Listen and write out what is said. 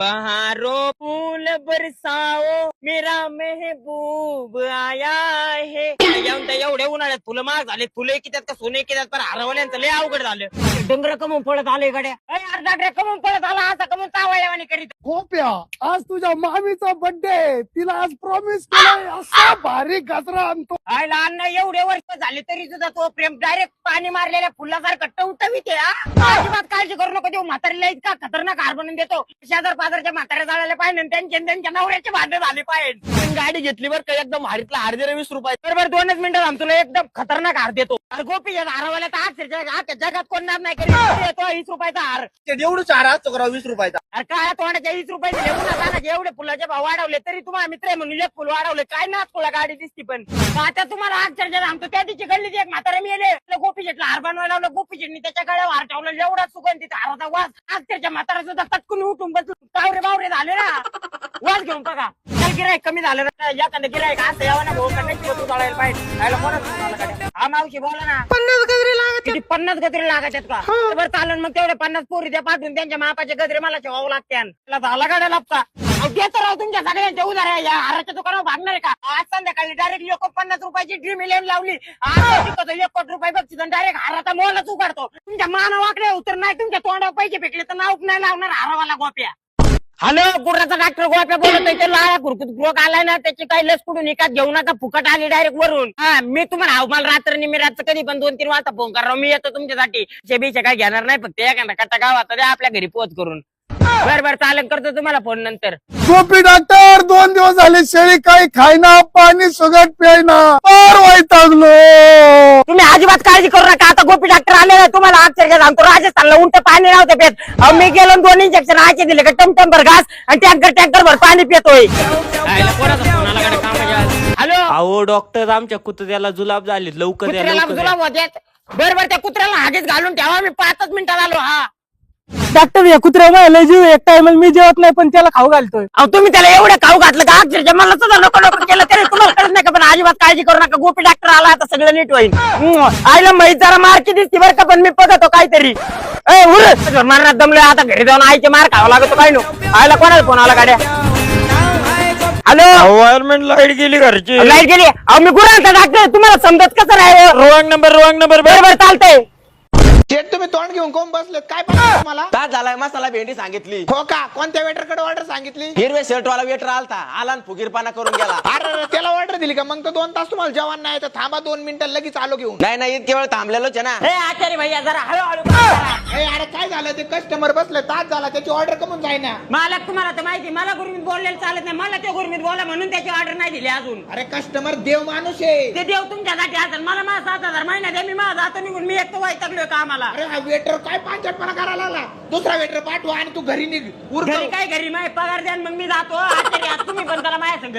बहारो फूल बरसाओ मेरा महबूब आया है। येऊन त्या एवढ्या उन्हाळ्यात फुलं महाग झाले फुले कित्यात का सोने कित्यात पण हरवल्यांचं लय अवघड झालं. डोंगर कमून पळत आले गड्या. अय, अर्धा डे कमून पळत आला असा कमून चावळ्यावानी करीत. गोप्या आज तुझ्या मामीचा बर्थडे तिला आज प्रॉमिस केलंय असा भारी गजरा आणतो. आय लहान नाही एवढे वर्ष झाले तरी सुद्धा तो प्रेम डायरेक्ट पाणी मारलेल्या फुलासारखं टवटवीत आहे, हा. अजिबात काळजी करू नको देऊ म्हातारीला इतका खतरनाक हार बनवून देतो. शेजार पाजारच्या म्हाताऱ्या जाळायला पाहिजे आणि त्यांचे आणि त्यांच्या नवऱ्याचे भांडे झाले पाहिजे. पण गाडी घेतली बरं का एकदम हारीतला हार दे रे वीस रुपये. बरोबर दोनच मिनिटं थांब तुला एकदम खतरनाक हार देतो. अरे गोपी हारवायला तर आज जगात जगात कोण नाद नाही करीत. येतो वीस रुपयाचा हार. एवढं चार असतो करा वीस रुपयाचा. अरे काय तोंडाच्या वीस रुपयाचे लेवून जाण्याचे एवढे फुलाचे भाव वाढवले तरी तुम्हाला मित्र आहे म्हणून एक फुल वाढवले. काय ना तुला गाडी दिसती पण. आता आता तुम्हाला आज चर्चा थांबतो त्या दिवशी गल्लीची एक म्हातारा मी गोपी शेटला हार बनवायला लावलं. गोपी शेटनी त्याच्या गळ्यावर हार ठेवला. एवढा सुगंधित हाराचा वास. आज त्याच्या म्हातारा सुद्धा तटकून उठून बसलो. बावरे बावरे झाले ना. वास घेऊन बघा. काय गिरायक कमी झालं ना. एखादं गिरायक असं यावं ना भाऊ. कनेक्ट तू पाहिजे. खायला हा मावशी बोला ना. पन्नास गजरे किती पन्नास गजरे लागायच्यात का? बरं चालन मग तेवढे पन्नास पोरी द्या पाठवून त्यांच्या मापाचे गजरे मला ठेवावं लागते झाला गाड्या लापता देतो राव तुमच्या सगळ्यांच्या आहे या हाराच्या दुकानावर भागणार आहे का? आज संध्याकाळी डायरेक्ट लोक पन्नास रुपयाची ड्रीम इलेव्हन लावली. आज शिकवतो एक कोटी रुपये बघतो डायरेक्ट हाराचा मोलच उघडतो. तुमच्या माना वाकडे उतर नाही तुमच्या तोंडावर पैसे फेकले तर नाव नाही लावणार हारावाला गोप्या. हॅलो गुराचा डॉक्टर गोप्या आहे ते लाया कुरकुत रोग आलाय ना त्याची काही लस कुठून एकात घेऊ नका फुकट आली डायरेक्ट वरून. हा मी तुम्हाला हाव मला रात्र मी रात्र कधी पण दोन तीन वाजता फोन करा मी येतो तुमच्यासाठी. शेबीचे काय घेणार नाही फक्त एखादा कट्टा गावात द्या आपल्या घरी पोच करून. बर बर चालन करतो तुम्हाला फोन नंतर. गोपी डॉक्टर दोन दिवस झाले शेळी काही खायना पाणी सुगट प्यायना फार वैतागलो तुम्ही अजिबात काळजी करू नका आता गोपी डॉक्टर आले ना तुम्हाला अक्षरशः राजस्थानला उंट पाणी नव्हतं पेत. अहो, मी गेलो आणि दोन इंजेक्शन आचे दिले का टमटम भर घास आणि टँकर टँकर भर पाणी पितोय. हॅलो? अहो डॉक्टर आमच्या कुत्र्याला जुलाब झाले लवकर या कुत्र्याला लवकर या. जुलाब होत्यात. बर बर त्या कुत्र्याला हागेच घालून ठेवा. मी पाचच मिनिटात आलो. हा. डॉक्टर या कुत्र्या लय जीव एक टायमाला मी जेवत नाही पण त्याला खाऊ घालतोय. अहो तुम्ही त्याला एवढं खाऊ घातलं का? अक्षरशः मला सुद्धा नको नको केलं तरी तुम्हाला कळत नाही का? पण अजिबात काळजी करू नका. गोपी डॉक्टर आला आता सगळं नीट होईल. हम्म. आईला माहीत जरा मारकी दिसती बरं का पण मी बघतो काहीतरी. ए उर! दमलोय आता घरी जाऊन आईचे मार खावा लागतो काय नो? आईला कोणाला फोन आला गाड्या? हॅलो Environment लाइट गेली घरची. लाइट गेली? अहो मी गुरांचा डॉक्टर तुम्हाला समजत कसं नाही रॉंग नंबर रॉंग नंबर बरोबर चालतंय. शेट तुम्ही तोंड घेऊन कोण बसलेत? काय पाहिजे तुम्हाला? तास झालाय मसाला भेंडी सांगितली. हो का? कोणत्या वेटरकडे ऑर्डर सांगितली? हिरवे शर्ट वाला वेटर आलता. आला आणि फुगीरपणा करून गेला. अरे अरे, त्याला ऑर्डर दिली का? मग तर दोन तास तुम्हाला जेवण नाही तर थांबा दोन मिनिटं लगेच आलो घेऊन. नाही नाही इतके वेळ थांबलेलोच आहे ना. ए आचार्य भैया जरा हळूहळू. ए, अरे काय झालं? ते कस्टमर बसले तास झाला त्याची ऑर्डर कमून जाईना. मालक तुम्हाला तर माहिती मला गुरमीत बोललेलं चालत नाही. मला ते गुरमीत बोला म्हणून त्याची ऑर्डर नाही दिली अजून. अरे कस्टमर देव माणूस आहे. ते देव तुमच्यासाठी असेल. मला माझा सात हजार महिना द्या मी माझा जातो निघून मी एकटं वैतागलोय कामाला. अरे हा वेटर काय पांचटपणा करायला लागला? दुसरा वेटर पाठवा आणि तू घरी निघ. उरक घरी काय घरी? माझे पगार द्या मग मी जातो. आज तुम्ही पण त्याला माझ्या संग.